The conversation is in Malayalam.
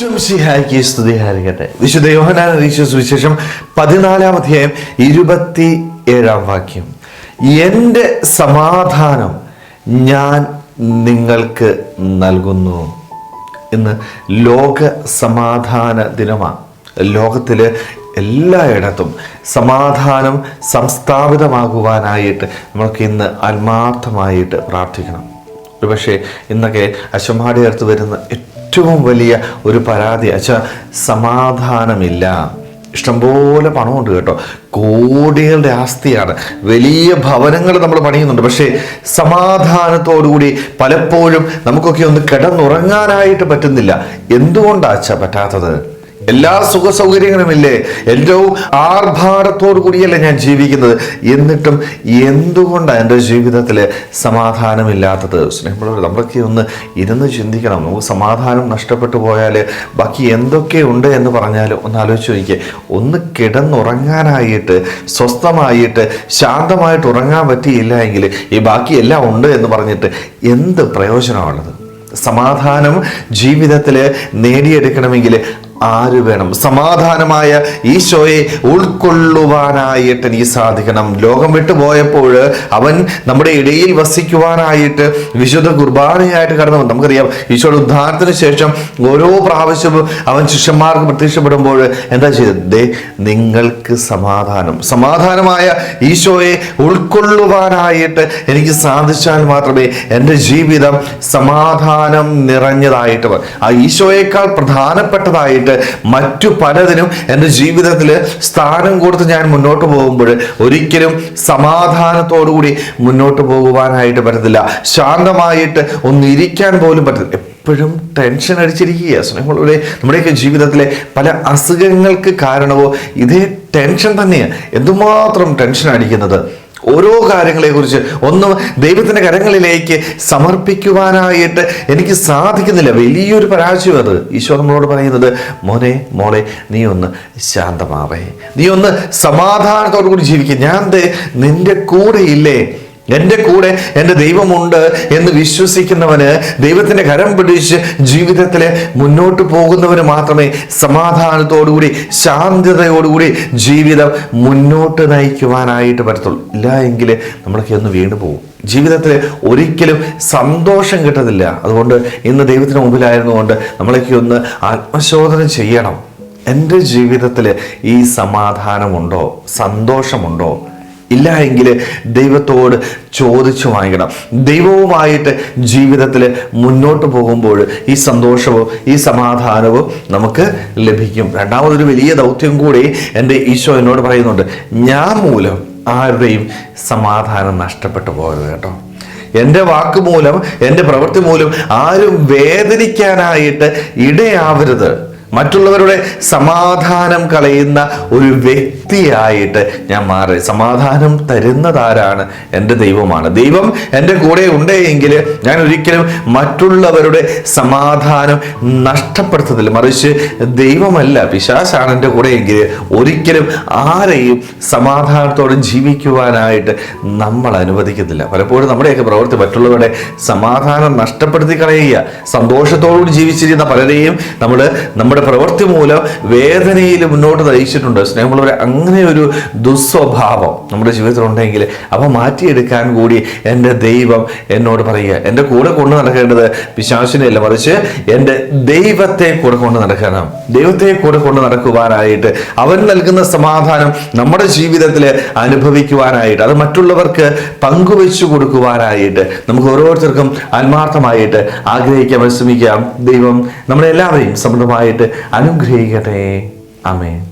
ഈശ്വംസിഹായിക്ക് സ്തുതിയായിരിക്കട്ടെ വിശുദ്ധ യോഹനാന സുവിശേഷം പതിനാലാം അധ്യായം ഇരുപത്തി ഏഴാം വാക്യം. എന്റെ സമാധാനം ഞാൻ നിങ്ങൾക്ക് നൽകുന്നു. ഇന്ന് ലോക സമാധാന ദിനമാണ് ലോകത്തിൽ എല്ലായിടത്തും സമാധാനം സംസ്ഥാപിതമാകുവാനായിട്ട് നമുക്ക് ഇന്ന് ആത്മാർത്ഥമായിട്ട് പ്രാർത്ഥിക്കണം. ഒരുപക്ഷെ ഇന്നൊക്കെ അശമാടി അടുത്ത് വരുന്ന ഏറ്റവും വലിയ ഒരു പരാതി. അച്ഛാ സമാധാനമില്ല. ഇഷ്ടംപോലെ പണമുണ്ട് കേട്ടോ. കോടികളുടെ ആസ്തിയാണ്. വലിയ ഭവനങ്ങൾ നമ്മൾ പണിയുന്നുണ്ട്. പക്ഷേ സമാധാനത്തോടുകൂടി പലപ്പോഴും നമുക്കൊക്കെ ഒന്ന് കിടന്നുറങ്ങാനായിട്ട് പറ്റുന്നില്ല. എന്തുകൊണ്ടാ അച്ഛ പറ്റാത്തത്? എല്ലാ സുഖ സൗകര്യങ്ങളും ഇല്ലേ ഏറ്റവും ആർഭാടത്തോടു കൂടിയല്ലേ ഞാൻ ജീവിക്കുന്നത്. എന്നിട്ടും എന്തുകൊണ്ടാണ് എന്റെ ജീവിതത്തിൽ സമാധാനമില്ലാത്തത്? സ്നേഹമുള്ളവർ നമ്മളൊക്കെ ഒന്ന് ഇരുന്ന് ചിന്തിക്കണം. നമുക്ക് സമാധാനം നഷ്ടപ്പെട്ടു പോയാൽ ബാക്കി എന്തൊക്കെ ഉണ്ട് എന്ന് പറഞ്ഞാൽ ഒന്ന് ആലോചിച്ച് നോക്കിയേ ഒന്ന് കിടന്നുറങ്ങാനായിട്ട് സ്വസ്ഥമായിട്ട് ശാന്തമായിട്ട് ഉറങ്ങാൻ പറ്റിയില്ല എങ്കിൽ ഈ ബാക്കി എല്ലാം ഉണ്ട് എന്ന് പറഞ്ഞിട്ട് എന്ത് പ്രയോജനമാണുള്ളത്? സമാധാനം ജീവിതത്തിൽ നേടിയെടുക്കണമെങ്കിൽ ആര് വേണം? സമാധാനമായ ഈശോയെ ഉൾക്കൊള്ളുവാനായിട്ട് നീ സാധിക്കണം. ലോകം വിട്ടു പോയപ്പോൾ അവൻ നമ്മുടെ ഇടയിൽ വസിക്കുവാനായിട്ട് വിശുദ്ധ കുർബാനയായിട്ട് കടന്നു. നമുക്കറിയാം ഈശോയുടെ ഉദ്ധാരണത്തിന് ശേഷം ഓരോ പ്രാവശ്യവും അവൻ ശിഷ്യന്മാർക്ക് പ്രത്യക്ഷപ്പെടുമ്പോൾ എന്താ ചെയ്തത്? നിങ്ങൾക്ക് സമാധാനം. സമാധാനമായ ഈശോയെ ഉൾക്കൊള്ളുവാനായിട്ട് എനിക്ക് സാധിച്ചാൽ മാത്രമേ എന്റെ ജീവിതം സമാധാനം നിറഞ്ഞതായിട്ട് ആ ഈശോയേക്കാൾ പ്രധാനപ്പെട്ടതായിട്ട് മറ്റു പലതിനും എന്റെ ജീവിതത്തിൽ സ്ഥാനം കൊടുത്ത് ഞാൻ മുന്നോട്ട് പോകുമ്പോൾ ഒരിക്കലും സമാധാനത്തോടുകൂടി മുന്നോട്ട് പോകുവാനായിട്ട് പറ്റത്തില്ല. ശാന്തമായിട്ട് ഒന്നിരിക്കാൻ പോലും പറ്റത്തില്ല. എപ്പോഴും ടെൻഷൻ അടിച്ചിരിക്കുക സ്നേഹമുള്ളവരെ നമ്മുടെയൊക്കെ ജീവിതത്തിലെ പല അസുഖങ്ങൾക്ക് കാരണമോ ഇതേ ടെൻഷൻ തന്നെയാണ് എന്തുമാത്രം ടെൻഷൻ അടിക്കുന്നത്? ഓരോ കാര്യങ്ങളെക്കുറിച്ച് ഒന്നും ദൈവത്തിന്റെ കരങ്ങളിലേക്ക് സമർപ്പിക്കുവാനായിട്ട് എനിക്ക് സാധിക്കുന്നില്ല. വലിയൊരു പരാജയം അത്. ഈശോ നമ്മളോട് പറയുന്നത് മോനെ മോളെ നീ ഒന്ന് ശാന്തമാവേ. നീ ഒന്ന് സമാധാനത്തോടു കൂടി ജീവിക്കുക ഞാൻ നിന്റെ കൂടെ ഇല്ലേ എന്റെ കൂടെ എന്റെ ദൈവമുണ്ട് എന്ന് വിശ്വസിക്കുന്നവന് ദൈവത്തിന്റെ കരം പിടിച്ച് ജീവിതത്തിൽ മുന്നോട്ട് പോകുന്നവന് മാത്രമേ സമാധാനത്തോടുകൂടി ശാന്തതയോടുകൂടി ജീവിതം മുന്നോട്ട് നയിക്കുവാനായിട്ട് പറ്റത്തുള്ളൂ. ഇല്ല എങ്കിൽ നമ്മളൊക്കെ ഒന്ന് വീണു പോകും ജീവിതത്തിൽ ഒരിക്കലും സന്തോഷം കിട്ടത്തില്ല. അതുകൊണ്ട് ഇന്ന് ദൈവത്തിന് മുമ്പിലായിരുന്നുകൊണ്ട് നമ്മളൊക്കെ ഒന്ന് ആത്മശോധന ചെയ്യണം. എന്റെ ജീവിതത്തിൽ ഈ സമാധാനമുണ്ടോ? സന്തോഷമുണ്ടോ? ഇല്ല എങ്കിൽ ദൈവത്തോട് ചോദിച്ചു വാങ്ങിക്കണം. ദൈവവുമായിട്ട് ജീവിതത്തിൽ മുന്നോട്ട് പോകുമ്പോൾ ഈ സന്തോഷവും ഈ സമാധാനവും നമുക്ക് ലഭിക്കും. രണ്ടാമതൊരു വലിയ ദൗത്യം കൂടി എന്റെ ഈശോ എന്നോട് പറയുന്നുണ്ട് ഞാൻ മൂലം ആരുടെയും സമാധാനം നഷ്ടപ്പെട്ടു പോകരുത് കേട്ടോ. എന്റെ വാക്ക് മൂലം എന്റെ പ്രവൃത്തി മൂലം ആരും വേദനിക്കാനായിട്ട് ഇടയാവരുത്. മറ്റുള്ളവരുടെ സമാധാനം കളയുന്ന ഒരു വ്യക്തിയായിട്ട് ഞാൻ മാറി. സമാധാനം തരുന്നതാരാണ് എന്റെ ദൈവമാണ്. ദൈവം എന്റെ കൂടെ ഉണ്ടെങ്കിൽ ഞാൻ ഒരിക്കലും മറ്റുള്ളവരുടെ സമാധാനം നഷ്ടപ്പെടുത്തത്തില്ല മറിച്ച് ദൈവമല്ല പിശാശാണ് എന്റെ കൂടെയെങ്കിൽ ഒരിക്കലും ആരെയും സമാധാനത്തോടെ ജീവിക്കുവാനായിട്ട് നമ്മൾ അനുവദിക്കുന്നില്ല. പലപ്പോഴും നമ്മുടെയൊക്കെ പ്രവൃത്തി മറ്റുള്ളവരുടെ സമാധാനം നഷ്ടപ്പെടുത്തി കളയുക സന്തോഷത്തോടുകൂടി ജീവിച്ചിരുന്ന പലരെയും നമ്മൾ നമ്മുടെ പ്രവൃത്തി മൂലം വേദനയിൽ മുന്നോട്ട് നയിച്ചിട്ടുണ്ട്. സ്നേഹമുള്ളവരെ അങ്ങനെ ഒരു ദുസ്വഭാവം നമ്മുടെ ജീവിതത്തിൽ ഉണ്ടെങ്കിൽ അവ മാറ്റിയെടുക്കാൻ കൂടി എന്റെ ദൈവം എന്നോട് പറയുക. എന്റെ കൂടെ കൊണ്ടു നടക്കേണ്ടത് പിശാശിനെയല്ല മറിച്ച് എന്റെ ദൈവത്തെ കൂടെ കൊണ്ട് നടക്കണം. ദൈവത്തെ കൂടെ കൊണ്ട് നടക്കുവാനായിട്ട് അവൻ നൽകുന്ന സമാധാനം നമ്മുടെ ജീവിതത്തിൽ അനുഭവിക്കുവാനായിട്ട് അത് മറ്റുള്ളവർക്ക് പങ്കുവെച്ചു കൊടുക്കുവാനായിട്ട് നമുക്ക് ഓരോരുത്തർക്കും ആത്മാർത്ഥമായിട്ട് ആഗ്രഹിക്കാം ശ്രമിക്കാം ദൈവം നമ്മളെല്ലാവരെയും സമൃദ്ധമായിട്ട് അനുഗ്രഹിക്കട്ടെ. ആമേൻ.